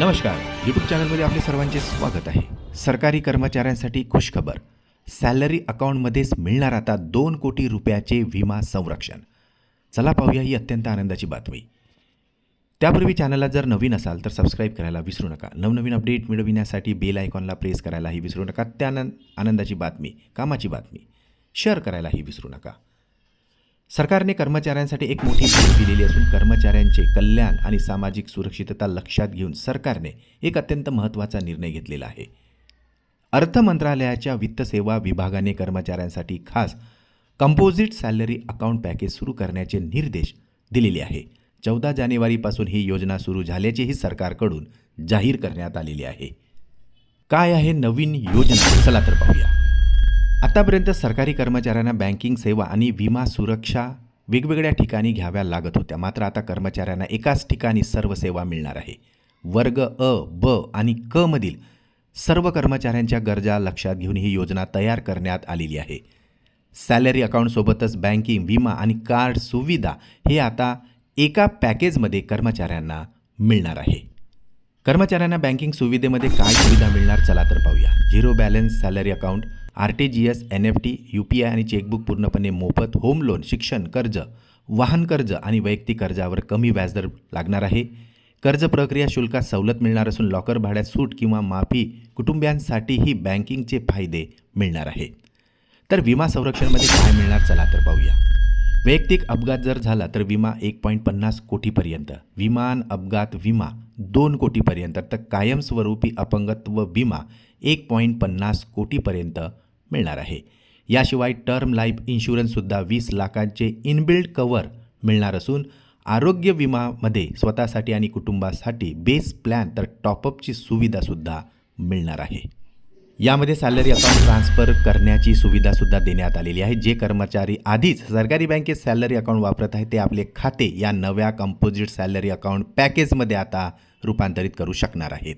नमस्कार. यूट्यूब चॅनलमध्ये आपले सर्वांचे स्वागत आहे. सरकारी कर्मचाऱ्यांसाठी खुशखबर. सॅलरी अकाउंटमध्येच मिळणार आता दोन कोटी रुपयाचे विमा संरक्षण. चला पाहूया ही अत्यंत आनंदाची बातमी. त्यापूर्वी चॅनलला जर नवीन असाल तर सबस्क्राईब करायला विसरू नका. नवनवीन अपडेट मिळविण्यासाठी बेल आयकॉनला प्रेस करायलाही विसरू नका. त्यानं आनंदाची बातमी कामाची बातमी शेअर करायलाही विसरू नका. सरकारने कर्मचाऱ्यांसाठी एक मोठी भेट दिलेली असून कर्मचाऱ्यांचे कल्याण आणि सामाजिक सुरक्षितता लक्षात घेऊन सरकारने एक अत्यंत महत्त्वाचा निर्णय घेतलेला आहे. अर्थ मंत्रालयाच्या वित्त सेवा विभागाने कर्मचाऱ्यांसाठी खास कंपोजिट सॅलरी अकाउंट पॅकेज सुरू करण्याचे निर्देश दिलेले आहे. चौदा जानेवारीपासून ही योजना सुरू झाल्याचेही सरकारकडून जाहीर करण्यात आलेली आहे. काय आहे नवीन योजना? चला तर पाहूया. आतापर्यंत सरकारी कर्मचाऱ्यांना बँकिंग सेवा आणि विमा सुरक्षा वेगवेगळ्या ठिकाणी घ्याव्या लागत होत्या. मात्र आता कर्मचाऱ्यांना एकाच ठिकाणी सर्व सेवा मिळणार आहे. वर्ग अ ब आणि क मधील सर्व कर्मचाऱ्यांच्या गरजा लक्षात घेऊन ही योजना तयार करण्यात आलेली आहे. सॅलरी अकाउंटसोबतच बँकिंग विमा आणि कार्ड सुविधा हे आता एका पॅकेजमध्ये कर्मचाऱ्यांना मिळणार आहे. कर्मचाऱ्यांना बँकिंग सुविधेमध्ये काय सुविधा मिळणार चला तर पाहूया. Zero balance salary account R T G S N F T U P I आणि चेकबुक पूर्णपणे मोफत होम लोन शिक्षण कर्ज वाहन कर्ज आणि वैयक्तिक कर्जावर कमी व्याजदर लागणार आहे. कर्ज प्रक्रिया शुल्कात सवलत मिळणार असून लॉकर भाड्यात सूट किंवा माफी कुटुंबियांसाठीही बँकिंगचे फायदे मिळणार आहे. तर विमा संरक्षणमध्ये काय मिळणार चला तर पाहूया. वैयक्तिक अपघात जर झाला तर विमा एक पॉईंट पन्नास कोटीपर्यंत. विमान अपघात विमा दोन कोटीपर्यंत. तर कायमस्वरूपी अपंगत्व विमा एक पॉईंट पन्नास कोटीपर्यंत मिळणार आहे. याशिवाय टर्म लाईफ इन्शुरन्ससुद्धा वीस लाखांचे इनबिल्ड कवर मिळणार असून आरोग्य विमामध्ये स्वतःसाठी आणि कुटुंबासाठी बेस प्लॅन तर टॉपअपची सुविधासुद्धा मिळणार आहे. यामध्ये सॅलरी अकाउंट ट्रान्सफर करण्याची सुविधासुद्धा देण्यात आलेली आहे. जे कर्मचारी आधीच सरकारी बँकेत सॅलरी अकाउंट वापरत आहेत ते आपले खाते या नव्या कंपोजिट सॅलरी अकाउंट पॅकेजमध्ये आता रूपांतरित करू शकणार आहेत.